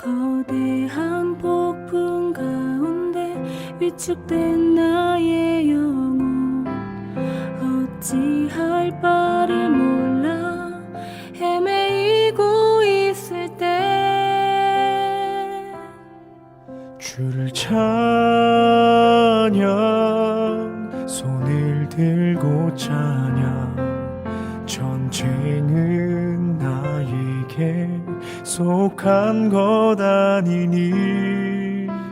거대한 폭풍 가운데 위축된 나의 영혼. 어찌할 바를 몰라. 헤매이고 있을 때. 주를 찬양 속한 것 아니니.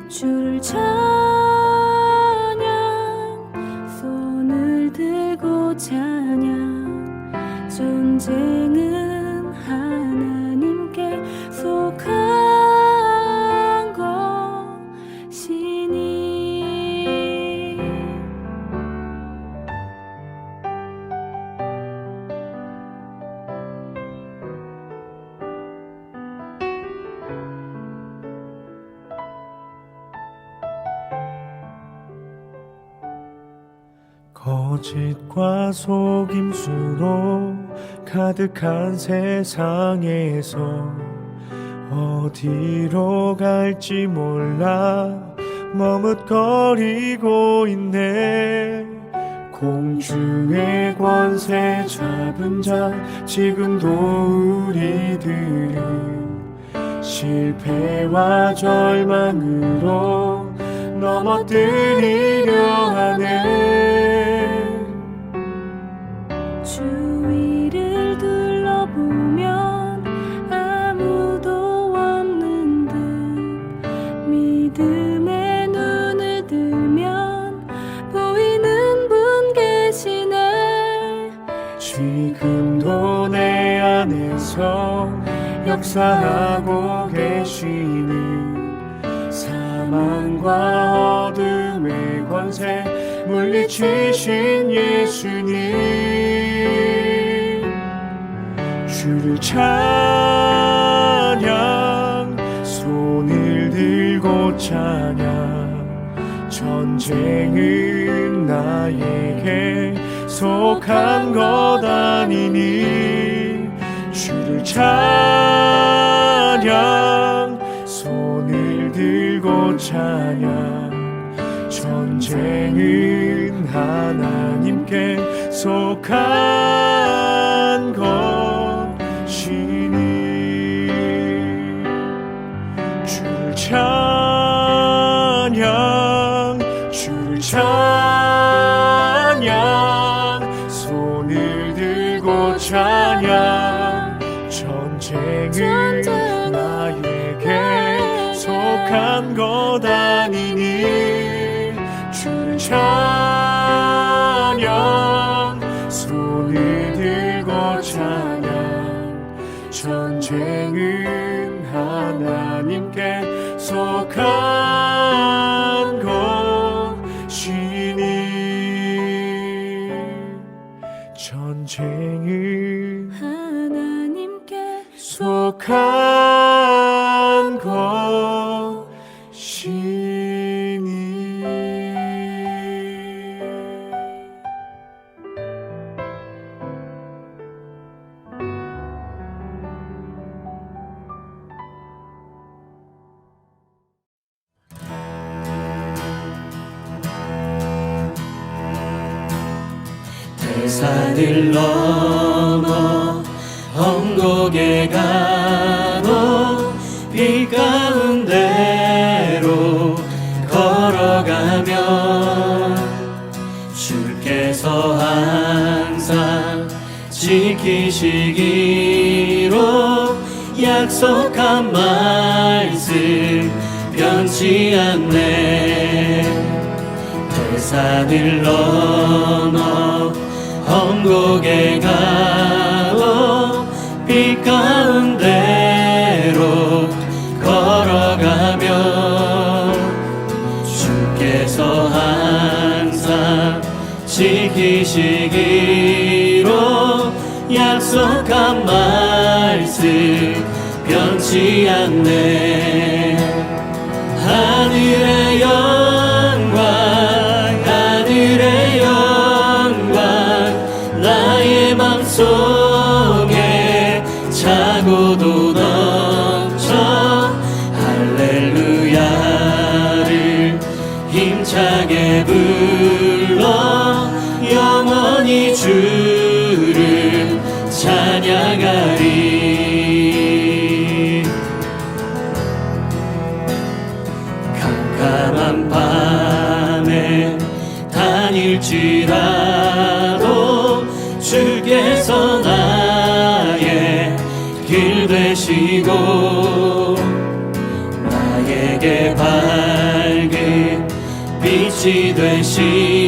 주를 찬양 손을 들고 찬양 전쟁 짓과 속임수로 가득한 세상에서 어디로 갈지 몰라 머뭇거리고 있네. 공중의 권세 잡은 자 지금도 우리들은 실패와 절망으로 넘어뜨리려 하네 역사하고 계시는 사망과 어둠의 권세 물리치신 예수님. 주를 찬양 손을 들고 찬양. 전쟁은 나에게 속한 것 아니니 주를 찬양 손을 들고 찬양. 전쟁은 하나님께 속한 산을 넘어 험곡에 가고 빛 가운데로 걸어가면 주께서 항상 지키시기로 약속한 말씀 변치 않네. 대산을 넘어 험곡에 가고 빛 가운데로 걸어가면 주께서 항상 지키시기로 약속한 말씀 변치 않네 주께서 나의 길 되시고 나에게 밝은 빛이 되시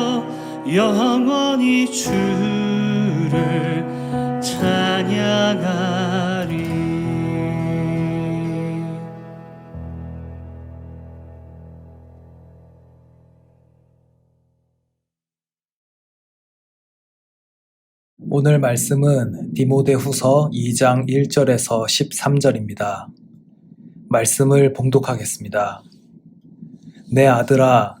영원히 주를 찬양하리 오늘 말씀은 디모데 후서 2장 1절에서 13절입니다. 말씀을 봉독하겠습니다. 내 아들아,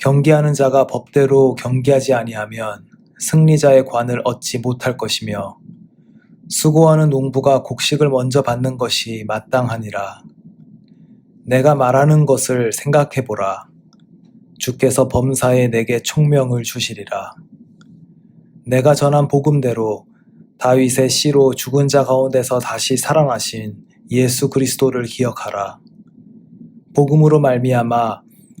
경계하는 자가 법대로 경계하지 아니하면 승리자의 관을 얻지 못할 것이며 수고하는 농부가 곡식을 먼저 받는 것이 마땅하니라. 내가 말하는 것을 생각해 보라. 주께서 범사에 내게 총명을 주시리라. 내가 전한 복음대로 다윗의 씨로 죽은 자 가운데서 다시 살아나신 예수 그리스도를 기억하라. 복음으로 말미암아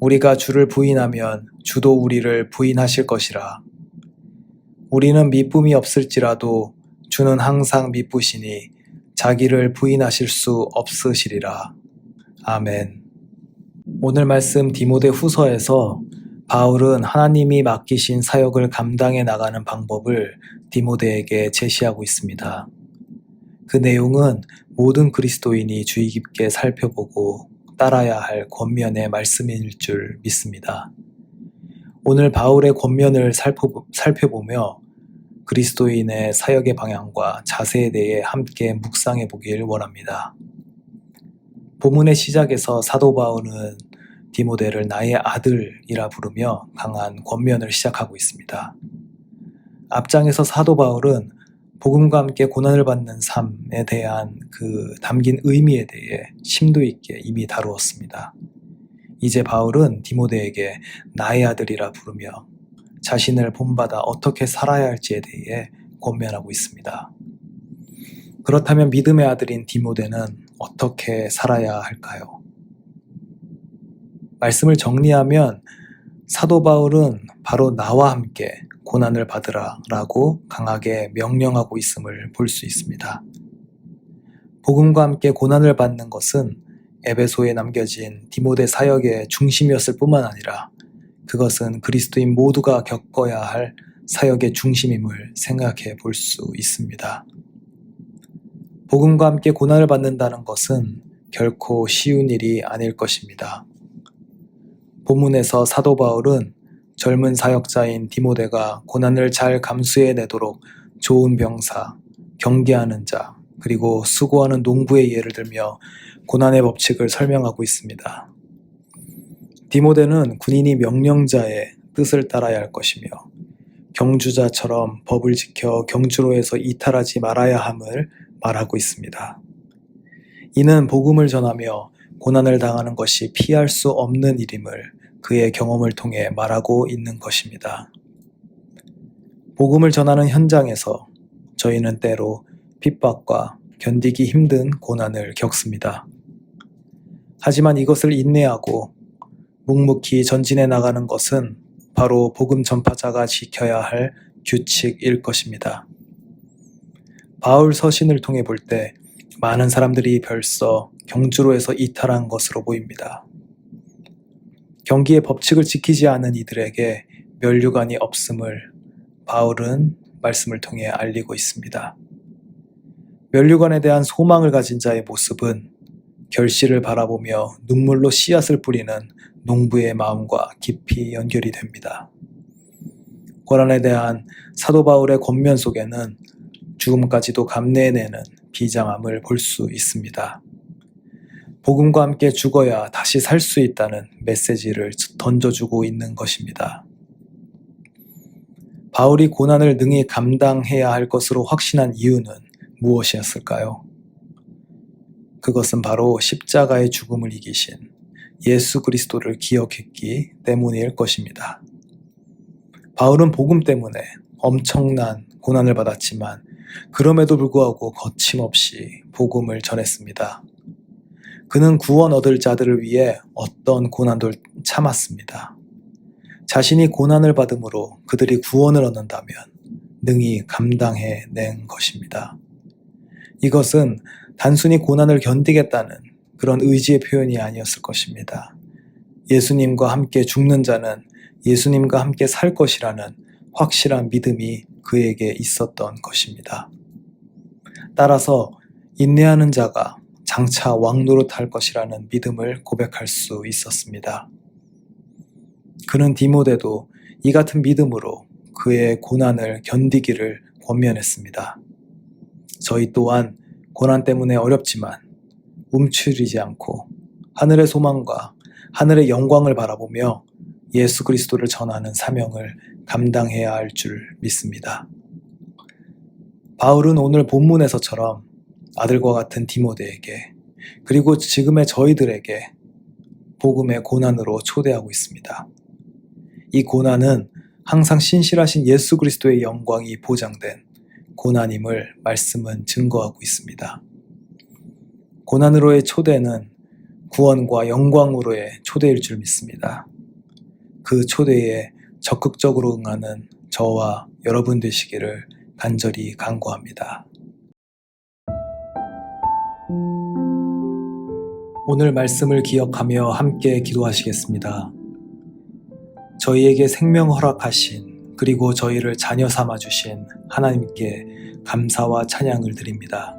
우리가 주를 부인하면 주도 우리를 부인하실 것이라. 우리는 미쁨이 없을지라도 주는 항상 미쁘시니 자기를 부인하실 수 없으시리라. 아멘. 오늘 말씀 디모데 후서에서 바울은 하나님이 맡기신 사역을 감당해 나가는 방법을 디모데에게 제시하고 있습니다. 그 내용은 모든 그리스도인이 주의 깊게 살펴보고 따라야 할 권면의 말씀일 줄 믿습니다. 오늘 바울의 권면을 살펴보- 살펴보며 그리스도인의 사역의 방향과 자세에 대해 함께 묵상해 보길 원합니다. 본문의 시작에서 사도 바울은 디모데를 나의 아들이라 부르며 강한 권면을 시작하고 있습니다. 앞장에서 사도 바울은 복음과 함께 고난을 받는 삶에 대한 그 담긴 의미에 대해 심도 있게 이미 다루었습니다. 이제 바울은 디모데에게 나의 아들이라 부르며 자신을 본받아 어떻게 살아야 할지에 대해 권면하고 있습니다. 그렇다면 믿음의 아들인 디모데는 어떻게 살아야 할까요? 말씀을 정리하면 사도 바울은 바로 나와 함께 고난을 받으라 라고 강하게 명령하고 있음을 볼 수 있습니다. 복음과 함께 고난을 받는 것은 에베소에 남겨진 디모데 사역의 중심이었을 뿐만 아니라 그것은 그리스도인 모두가 겪어야 할 사역의 중심임을 생각해 볼 수 있습니다. 복음과 함께 고난을 받는다는 것은 결코 쉬운 일이 아닐 것입니다. 본문에서 사도 바울은 젊은 사역자인 디모데가 고난을 잘 감수해 내도록 좋은 병사, 경계하는 자, 그리고 수고하는 농부의 예를 들며 고난의 법칙을 설명하고 있습니다. 디모데는 군인이 명령자의 뜻을 따라야 할 것이며 경주자처럼 법을 지켜 경주로에서 이탈하지 말아야 함을 말하고 있습니다. 이는 복음을 전하며 고난을 당하는 것이 피할 수 없는 일임을 그의 경험을 통해 말하고 있는 것입니다. 복음을 전하는 현장에서 저희는 때로 핍박과 견디기 힘든 고난을 겪습니다. 하지만 이것을 인내하고 묵묵히 전진해 나가는 것은 바로 복음 전파자가 지켜야 할 규칙일 것입니다. 바울 서신을 통해 볼 때 많은 사람들이 벌써 경주로에서 이탈한 것으로 보입니다. 경기의 법칙을 지키지 않은 이들에게 면류관이 없음을 바울은 말씀을 통해 알리고 있습니다. 면류관에 대한 소망을 가진 자의 모습은 결실을 바라보며 눈물로 씨앗을 뿌리는 농부의 마음과 깊이 연결이 됩니다. 고난에 대한 사도 바울의 권면 속에는 죽음까지도 감내해내는 비장함을 볼 수 있습니다. 복음과 함께 죽어야 다시 살 수 있다는 메시지를 던져주고 있는 것입니다. 바울이 고난을 능히 감당해야 할 것으로 확신한 이유는 무엇이었을까요? 그것은 바로 십자가의 죽음을 이기신 예수 그리스도를 기억했기 때문일 것입니다. 바울은 복음 때문에 엄청난 고난을 받았지만 그럼에도 불구하고 거침없이 복음을 전했습니다. 그는 구원 얻을 자들을 위해 어떤 고난도 참았습니다. 자신이 고난을 받음으로 그들이 구원을 얻는다면 능히 감당해 낸 것입니다. 이것은 단순히 고난을 견디겠다는 그런 의지의 표현이 아니었을 것입니다. 예수님과 함께 죽는 자는 예수님과 함께 살 것이라는 확실한 믿음이 그에게 있었던 것입니다. 따라서 인내하는 자가 장차 왕노릇할 것이라는 믿음을 고백할 수 있었습니다. 그는 디모데도 이 같은 믿음으로 그의 고난을 견디기를 권면했습니다. 저희 또한 고난 때문에 어렵지만 움츠리지 않고 하늘의 소망과 하늘의 영광을 바라보며 예수 그리스도를 전하는 사명을 감당해야 할 줄 믿습니다. 바울은 오늘 본문에서처럼 아들과 같은 디모데에게 그리고 지금의 저희들에게 복음의 고난으로 초대하고 있습니다. 이 고난은 항상 신실하신 예수 그리스도의 영광이 보장된 고난임을 말씀은 증거하고 있습니다. 고난으로의 초대는 구원과 영광으로의 초대일 줄 믿습니다. 그 초대에 적극적으로 응하는 저와 여러분 되시기를 간절히 간구합니다. 오늘 말씀을 기억하며 함께 기도하시겠습니다. 저희에게 생명 허락하신 그리고 저희를 자녀 삼아 주신 하나님께 감사와 찬양을 드립니다.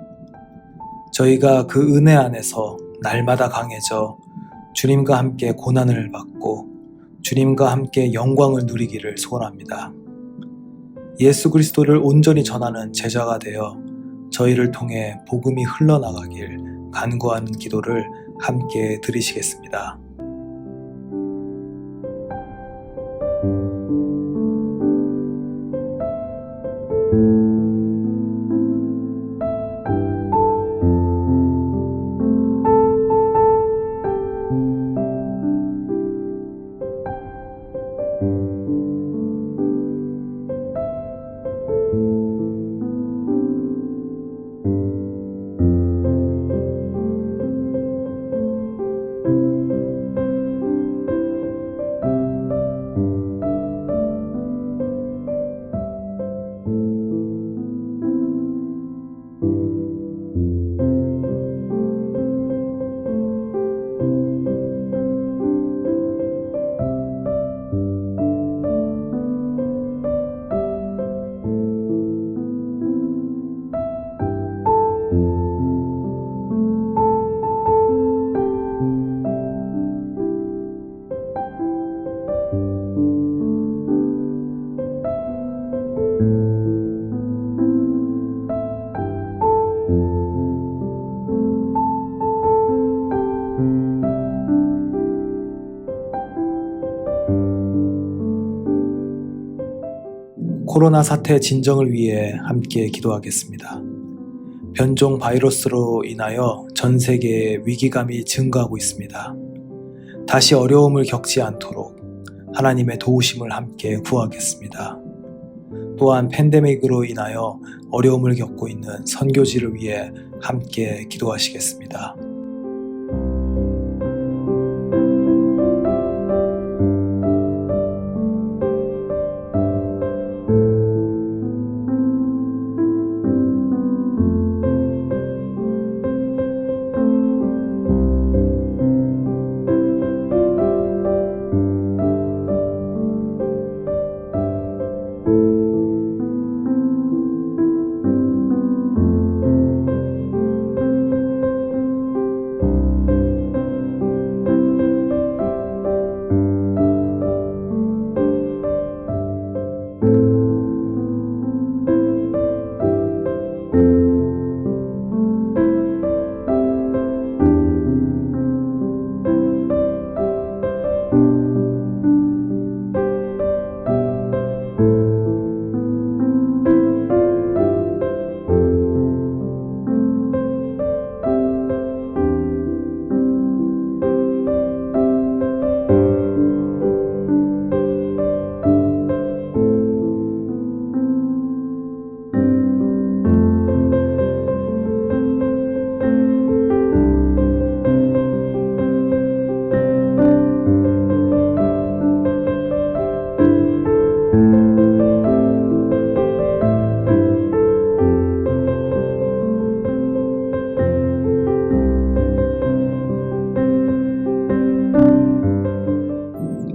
저희가 그 은혜 안에서 날마다 강해져 주님과 함께 고난을 받고 주님과 함께 영광을 누리기를 소원합니다. 예수 그리스도를 온전히 전하는 제자가 되어 저희를 통해 복음이 흘러나가길 간구하는 기도를 함께 드리시겠습니다. 코로나 사태 진정을 위해 함께 기도하겠습니다. 변종 바이러스로 인하여 전 세계에 위기감이 증가하고 있습니다. 다시 어려움을 겪지 않도록 하나님의 도우심을 함께 구하겠습니다. 또한 팬데믹으로 인하여 어려움을 겪고 있는 선교지를 위해 함께 기도하시겠습니다.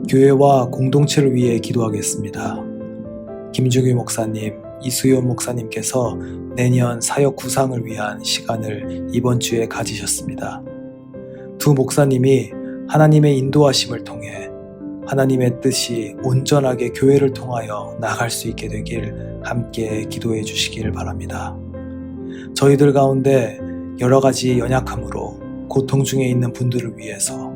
교회와 공동체를 위해 기도하겠습니다. 김중규 목사님, 이수연 목사님께서 내년 사역 구상을 위한 시간을 이번 주에 가지셨습니다. 두 목사님이 하나님의 인도하심을 통해 하나님의 뜻이 온전하게 교회를 통하여 나갈 수 있게 되길 함께 기도해 주시길 바랍니다. 저희들 가운데 여러 가지 연약함으로 고통 중에 있는 분들을 위해서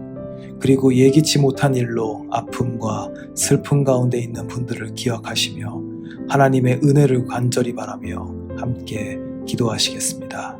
그리고 예기치 못한 일로 아픔과 슬픔 가운데 있는 분들을 기억하시며 하나님의 은혜를 간절히 바라며 함께 기도하시겠습니다.